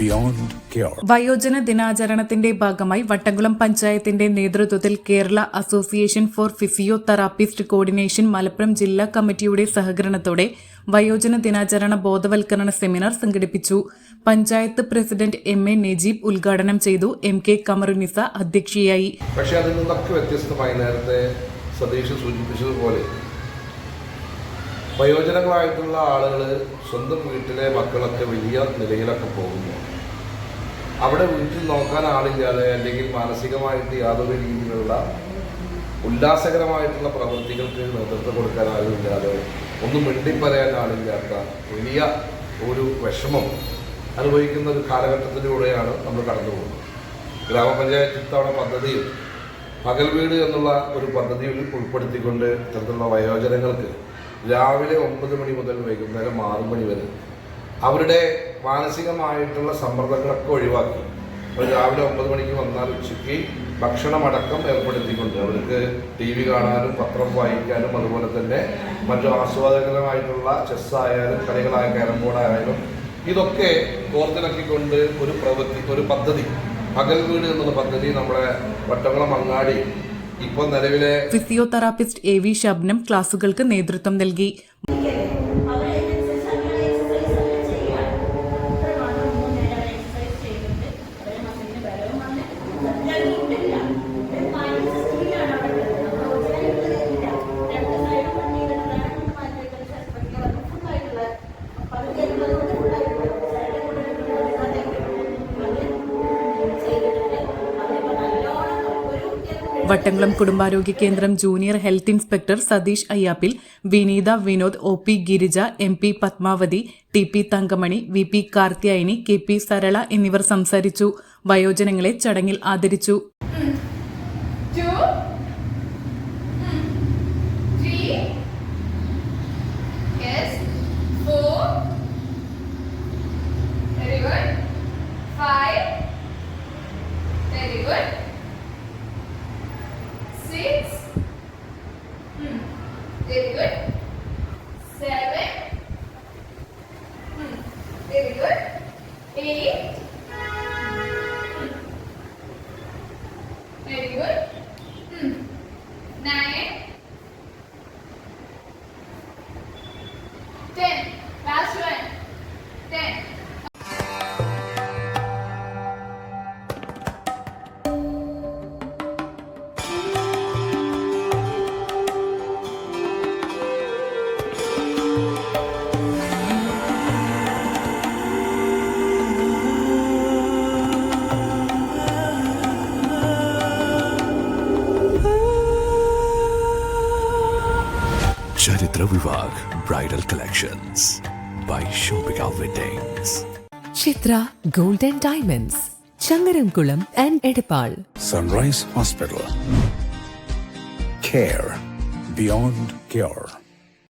beyond care വയോജന ദിനാചരണത്തിന്റെ ഭാഗമായി വട്ടംകുളം പഞ്ചായത്തിന്റെ നേതൃത്വത്തിൽ Kerala association for physiotherapist coordination Malappuram ജില്ലാ കമ്മിറ്റിയുടെ സഹകരണത്തോടെ വയോജന ദിനാചരണ ബോധവൽക്കരണ സെമിനാർ സംഘടിപ്പിച്ചു. Panchayat president M A Najeeb ഉദ്ഘാടനം ചെയ്തു. എം കെ കമറുനിസ അധ്യക്ഷയായി. പക്ഷേ അതിൽ നിന്നൊക്കെ വ്യത്യസ്തമായി നേരത്തെ സതീഷ് സൂചിപ്പിച്ചതുപോലെ വയോജനങ്ങളായിട്ടുള്ള ആളുകൾ സ്വന്തം വീട്ടിലെ മക്കളൊക്കെ വലിയ നിലയിലൊക്കെ പോകുന്നു. അവിടെ വീട്ടിൽ നോക്കാൻ ആളില്ലാതെ അല്ലെങ്കിൽ മാനസികമായിട്ട് യാതൊരു രീതിയിലുള്ള ഉല്ലാസകരമായിട്ടുള്ള പ്രവൃത്തികൾക്ക് നേതൃത്വം കൊടുക്കാൻ ആരുമില്ലാതെ ഒന്നും പറയാൻ ആളില്ലാത്ത വലിയ ഒരു വിഷമം അനുഭവിക്കുന്ന ഒരു കാലഘട്ടത്തിലൂടെയാണ് നമ്മൾ കടന്നു പോകുന്നത്. ഗ്രാമപഞ്ചായത്ത് ഇത്തവണ പദ്ധതിയിൽ പകൽ വീട് എന്നുള്ള ഒരു പദ്ധതിയിൽ ഉൾപ്പെടുത്തിക്കൊണ്ട് ഇത്തരത്തിലുള്ള വയോജനങ്ങൾക്ക് രാവിലെ ഒമ്പത് മണി മുതൽ വൈകുന്നേരം ആറു മണി വരെ. അവരുടെ മാനസികമായിട്ടുള്ള സമ്മർദ്ദങ്ങളൊക്കെ ഒഴിവാക്കി. അവർ രാവിലെ ഒമ്പത് മണിക്ക് വന്നാൽ ഉച്ചയ്ക്ക് ഭക്ഷണമടക്കം ഏർപ്പെടുത്തിക്കൊണ്ട് അവർക്ക് ടി വി കാണാനും പത്രം വായിക്കാനും അതുപോലെ തന്നെ മറ്റു ആസ്വാദകരമായിട്ടുള്ള ചെസ് ആയാലും കളികളായ ക്യാരം ബോർഡായാലും ഇതൊക്കെ കോർത്തിണക്കിക്കൊണ്ട് ഒരു പ്രവൃത്തി ഒരു പദ്ധതി. പകൽ വീട് എന്നുള്ള പദ്ധതി നമ്മുടെ വട്ടകുളം അങ്ങാടി ഫിസിയോതെറാപ്പിസ്റ്റ് എ വി ശബ്നം ക്ലാസുകൾക്ക് നേതൃത്വം നൽകി. വട്ടംകുളം കുടുംബാരോഗ്യ കേന്ദ്രം junior health inspector Satheesh Ayyappil Vineetha Vinod O P Girija M P Padmavathi T P Thankamani V P Karthiyayani K P Sarala എന്നിവർ സംസാരിച്ചു. വയോജനങ്ങളെ ചടങ്ങിൽ ആദരിച്ചു. Very good, seven, mm, very good, eight, mm, very good. Hmm. Charitra Vivah bridal collections by shopping weddings Chitra gold and diamonds Changaramkulam and Edappal sunrise hospital care beyond care